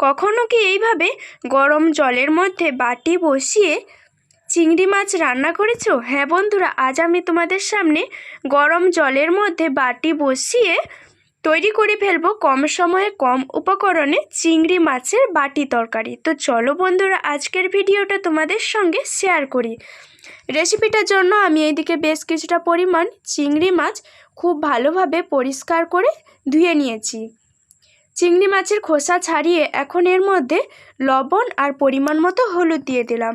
কখনো কি এইভাবে গরম জলের মধ্যে বাটি বসিয়ে চিংড়ি মাছ রান্না করেছ? হ্যাঁ বন্ধুরা, আজ আমি তোমাদের সামনে গরম জলের মধ্যে বাটি বসিয়ে তৈরি করে ফেলব কম সময়ে কম উপকরণে চিংড়ি মাছের বাটি তরকারি। তো চলো বন্ধুরা, আজকের ভিডিওটা তোমাদের সঙ্গে শেয়ার করি। রেসিপিটার জন্য আমি এইদিকে বেশ কিছুটা পরিমাণ চিংড়ি মাছ খুব ভালোভাবে পরিষ্কার করে ধুয়ে নিয়েছি। চিংড়ি মাছের খোসা ছাড়িয়ে এখন এর মধ্যে লবণ আর পরিমাণ মতো হলুদ দিয়ে দিলাম।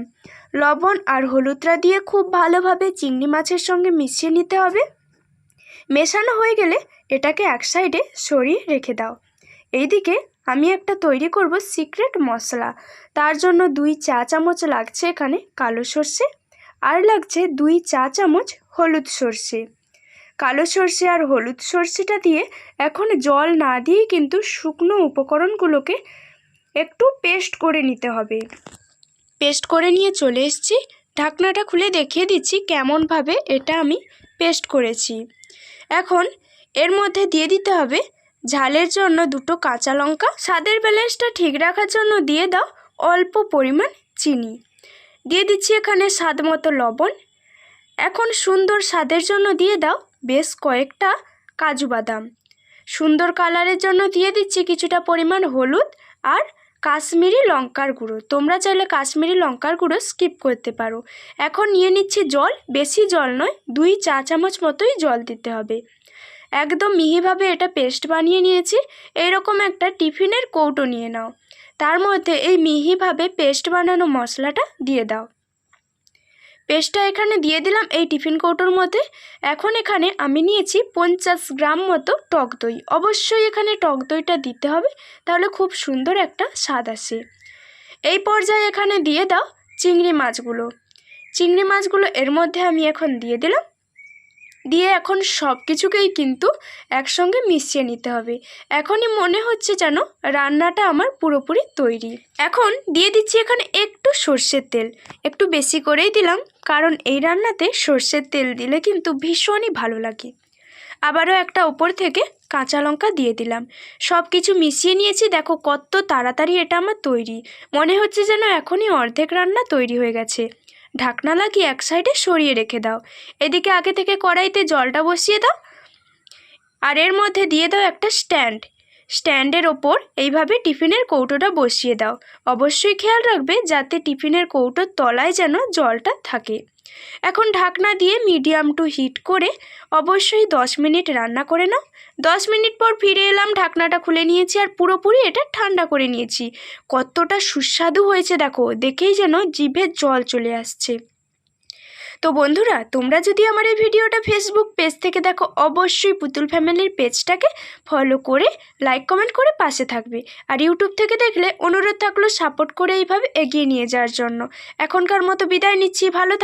লবণ আর হলুদটা দিয়ে খুব ভালোভাবে চিংড়ি মাছের সঙ্গে মিশিয়ে নিতে হবে। মেশানো হয়ে গেলে এটাকে এক সাইডে সরিয়ে রেখে দাও। এইদিকে আমি একটা তৈরি করব সিক্রেট মশলা। তার জন্য দুই চা চামচ লাগছে এখানে কালো সর্ষে আর লাগছে দুই চা চামচ হলুদ সর্ষে। কালো সর্ষে আর হলুদ সর্ষেটা দিয়ে এখন জল না দিয়ে কিন্তু শুকনো উপকরণগুলোকে একটু পেস্ট করে নিতে হবে। পেস্ট করে নিয়ে চলে এসেছি। ঢাকনাটা খুলে দেখিয়ে দিচ্ছি কেমনভাবে এটা আমি পেস্ট করেছি। এখন এর মধ্যে দিয়ে দিতে হবে ঝালের জন্য দুটো কাঁচা লঙ্কা। স্বাদের ব্যালেন্সটা ঠিক রাখার জন্য দিয়ে দাও অল্প পরিমাণ চিনি। দিয়ে দিচ্ছি এখানে স্বাদ মতো লবণ। এখন সুন্দর স্বাদের জন্য দিয়ে দাও বেশ কয়েকটা কাজু বাদাম। সুন্দর কালারের জন্য দিয়ে দিচ্ছি কিছুটা পরিমাণ হলুদ আর কাশ্মীরি লঙ্কার গুঁড়ো। তোমরা চাইলে কাশ্মীরি লঙ্কার গুঁড়ো স্কিপ করতে পারো। এখন নিয়ে নিচ্ছি জল। বেশি জল নয়, দুই চা চামচ মতোই জল দিতে হবে। একদম মিহিভাবে এটা পেস্ট বানিয়ে নিয়েছি। এরকম একটা টিফিনের কৌটো নিয়ে নাও। তার মধ্যে এই মিহিভাবে পেস্ট বানানো মশলাটা দিয়ে দাও। পেস্টটা এখানে দিয়ে দিলাম এই টিফিন কৌটোর মধ্যে। এখন এখানে আমি নিয়েছি পঞ্চাশ গ্রাম মতো টক দই। অবশ্যই এখানে টক দইটা দিতে হবে, তাহলে খুব সুন্দর একটা স্বাদ আসে। এই পর্যায়ে এখানে দিয়ে দাও চিংড়ি মাছগুলো। চিংড়ি মাছগুলো এর মধ্যে আমি এখন দিয়ে দিলাম দিয়ে এখন সব কিছুকেই কিন্তু একসঙ্গে মিশিয়ে নিতে হবে। এখনই মনে হচ্ছে যেন রান্নাটা আমার পুরোপুরি তৈরি। এখন দিয়ে দিচ্ছি এখানে একটু সর্ষের তেল। একটু বেশি করেই দিলাম, কারণ এই রান্নাতে সর্ষের তেল দিলে কিন্তু ভীষণই ভালো লাগে। আবারও একটা ওপর থেকে কাঁচা লঙ্কা দিয়ে দিলাম। সব কিছু মিশিয়ে নিয়েছি, দেখো কত তাড়াতাড়ি এটা আমার তৈরি। মনে হচ্ছে যেন এখনই অর্ধেক রান্না তৈরি হয়ে গেছে। ঢাকনা লাগিয়ে এক সাইডে সরিয়ে রেখে দাও। এদিকে আগে থেকে কড়াইতে জলটা বসিয়ে দাও আর এর মধ্যে দিয়ে দাও একটা স্ট্যান্ড। স্ট্যান্ডের ওপর এইভাবে টিফিনের কৌটোটা বসিয়ে দাও। অবশ্যই খেয়াল রাখবে যাতে টিফিনের কৌটোর তলায় যেন জলটা থাকে। এখন ঢাকনা দিয়ে মিডিয়াম টু হিট করে অবশ্যই দশ মিনিট রান্না করে নাও। দশ মিনিট পর ফিরে এলাম, ঢাকনাটা খুলে নিয়েছি আর পুরোপুরি এটা ঠান্ডা করে নিয়েছি। কতটা সুস্বাদু হয়েছে দেখো, দেখেই যেন জিভের জল চলে আসছে। তো বন্ধুরা, তোমরা যদি আমার এই ভিডিওটা ফেসবুক পেজ থেকে দেখো, অবশ্যই পুতুল ফ্যামিলির পেজটাকে ফলো করে লাইক কমেন্ট করে পাশে থাকবে। আর ইউটিউব থেকে দেখলে অনুরোধ থাকল সাপোর্ট করে এইভাবে এগিয়ে নিয়ে যাওয়ার জন্য। এখনকার মতো বিদায় নিচ্ছি, ভালো